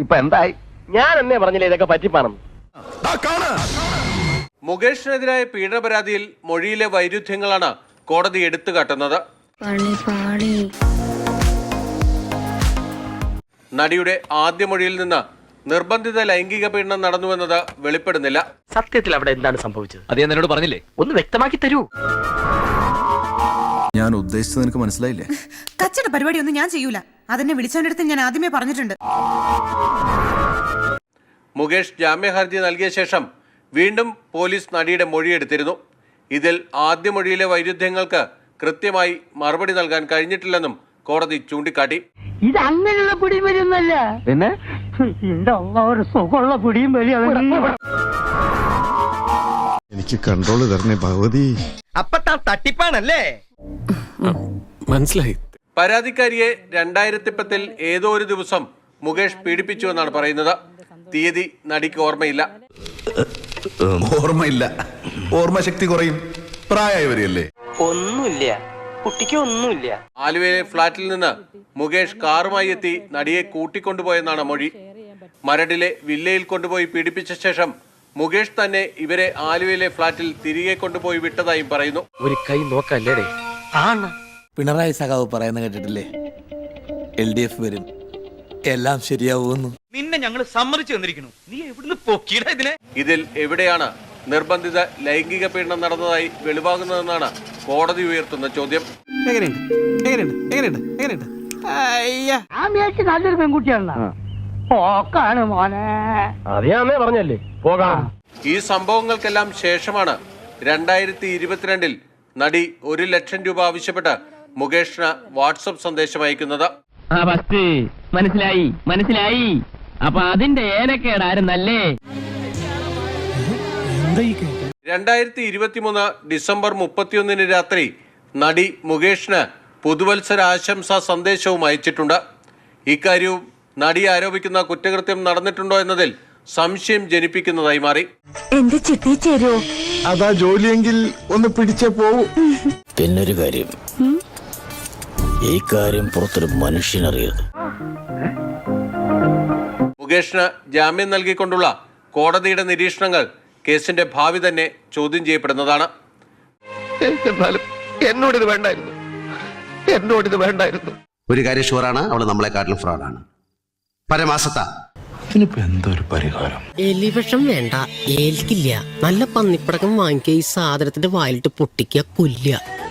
ഇപ്പൊ എന്തായി? ഞാൻ എന്നെ പറഞ്ഞില്ലേ ഇതൊക്കെ പറ്റിപ്പാണെന്ന്. മുകേഷിനെതിരായ പീഡന പരാതിയിൽ മൊഴിയിലെ വൈരുദ്ധ്യങ്ങളാണ് കോടതി എടുത്തു കാട്ടുന്നത്. നടിയുടെ ആദ്യ മൊഴിയിൽ നിന്ന് നിർബന്ധിത ലൈംഗിക പീഡനം നടന്നുവെന്നത് വെളിപ്പെടുന്നില്ല. സത്യത്തിൽ അവിടെ എന്താണ് സംഭവിച്ചത്? അത് ഞാൻ എന്നോട് പറഞ്ഞില്ലേ? ഒന്ന് വ്യക്തമാക്കി തരൂ. ഞാൻ ഉദ്ദേശിച്ചത് നിനക്ക് മനസ്സിലായില്ലേ? കച്ചട പരിപാടിയൊന്നും ഞാൻ ചെയ്യൂല. അതെന്നെ വിളിച്ചവന്റെ അടുത്ത് ഞാൻ ആദ്യമേ പറഞ്ഞിട്ടുണ്ട്. മുകേഷ് ജാമ്യഹർജി നൽകിയ ശേഷം വീണ്ടും പോലീസ് നടിയുടെ മൊഴിയെടുത്തിരുന്നു. ഇതിൽ ആദ്യ മൊഴിയിലെ വൈരുദ്ധ്യങ്ങൾക്ക് കൃത്യമായി മറുപടി നൽകാൻ കഴിഞ്ഞിട്ടില്ലെന്നും കോടതി ചൂണ്ടിക്കാട്ടി. ഇത് അങ്ങനെയുള്ള പിടിയും വരുന്നല്ല പിന്നെ? ഒരു സുഖമുള്ള പിടിയും വലിയ എനിക്ക് കൺട്രോൾ തരണേ ഭഗവതി. അപ്പത്താ തട്ടിപ്പാണല്ലേ? മനസ്സിലായി. പരാതിക്കാരിയെ രണ്ടായിരത്തി പത്തിൽ ഏതോ ഒരു ദിവസം മുകേഷ് പീഡിപ്പിച്ചു എന്നാണ് പറയുന്നത്. തീയതി നടിക്ക് ഓർമ്മയില്ല. ഓർമ്മയില്ല. ഓർമ്മശക്തി കുറയും. പ്രായമായവരെയല്ലേ? ഒന്നുമില്ല. കുട്ടിക്ക് ഒന്നുമില്ല. ആലുവയിലെ ഫ്ളാറ്റിൽ നിന്ന് മുകേഷ് കാറുമായി എത്തി നടിയെ കൂട്ടിക്കൊണ്ടുപോയെന്നാണ് മൊഴി. മരടിലെ വില്ലയിൽ കൊണ്ടുപോയി പീഡിപ്പിച്ച ശേഷം മുകേഷ് തന്നെ ഇവരെ ആലുവയിലെ ഫ്ളാറ്റിൽ തിരികെ കൊണ്ടുപോയി വിട്ടതായും പറയുന്നു. ഒരു കൈ നോക്കല്ലേടേ? ആണ് പിണറായി സഖാവ് പറയുന്ന കേട്ടിട്ടില്ലേ? എൽ ഡി എഫ് വരും. എല്ലാം ശരിയാവുമെന്ന്. നിന്നെ ഞങ്ങൾ സമ്മതിച്ചു തന്നിരിക്കുന്നു. നീ എവിടുന്ന് പൊക്കിയടാ ഇതിനെ? ഇതിൽ എവിടെയാണ് നിർബന്ധിത ലൈംഗിക പീഡനം നടന്നതായി വെളിവാകുന്നതെന്നാണ് കോടതി ഉയർത്തുന്ന ചോദ്യം. ആ മേച്ച് നല്ലൊരു പെൺകുട്ടിയാണ് പോക്കാണ് മോനെ. അത് ഞാൻ പറഞ്ഞല്ലേ? പോകാം. ഈ സംഭവങ്ങൾക്കെല്ലാം ശേഷമാണ് രണ്ടായിരത്തി ഇരുപത്തിരണ്ടിൽ നടി ഒരു ലക്ഷം രൂപ ആവശ്യപ്പെട്ട് മുകേഷിന് വാട്സപ്പ് സന്ദേശം അയക്കുന്നത്. മനസ്സിലായി മനസ്സിലായി. അപ്പൊ അതിന്റെ ഏനക്കേടായിരുന്നല്ലേ? രണ്ടായിരത്തി ഇരുപത്തിമൂന്ന് ഡിസംബർ മുപ്പത്തിയൊന്നിന് രാത്രി നടി മുകേഷിന് പുതുവത്സര ആശംസാ സന്ദേശവും അയച്ചിട്ടുണ്ട്. ഇക്കാര്യവും നടി ആരോപിക്കുന്ന കുറ്റകൃത്യം നടന്നിട്ടുണ്ടോ എന്നതിൽ സംശയം ജനിപ്പിക്കുന്നതായി മാറി. എന്റെ ചിട്ടി ചേരോ? അതാ ജോലിയെങ്കിൽ ഒന്ന് പിടിച്ചേ പോവും. പിന്നൊരു കാര്യം. ഈ കാര്യം പുറത്തൊരു മനുഷ്യനറിയരുത്. മുകേഷിന് ജാമ്യം നൽകിക്കൊണ്ടുള്ള കോടതിയുടെ നിരീക്ഷണങ്ങൾ കേസിന്റെ ഭാവി തന്നെ ചോദ്യം ചെയ്യപ്പെടുന്നതാണ്. എന്നോട് ഇത് വേണ്ടായിരുന്നു. എന്നോട് ഇത് വേണ്ടായിരുന്നു. ഒരു കാര്യം ഷുവറാണ് അവൾ നമ്മളെക്കാട്ടിലും ഫ്രോഡാണ് പരമാസത്ത എലിവിഷം വേണ്ട ഏൽക്കില്ല. നല്ല പന്നിപ്പടക്കം വാങ്ങിക്കുക ഈ സാധനത്തിന്റെ വായിലിട്ട് പൊട്ടിക്കുക കൊല്ലുക.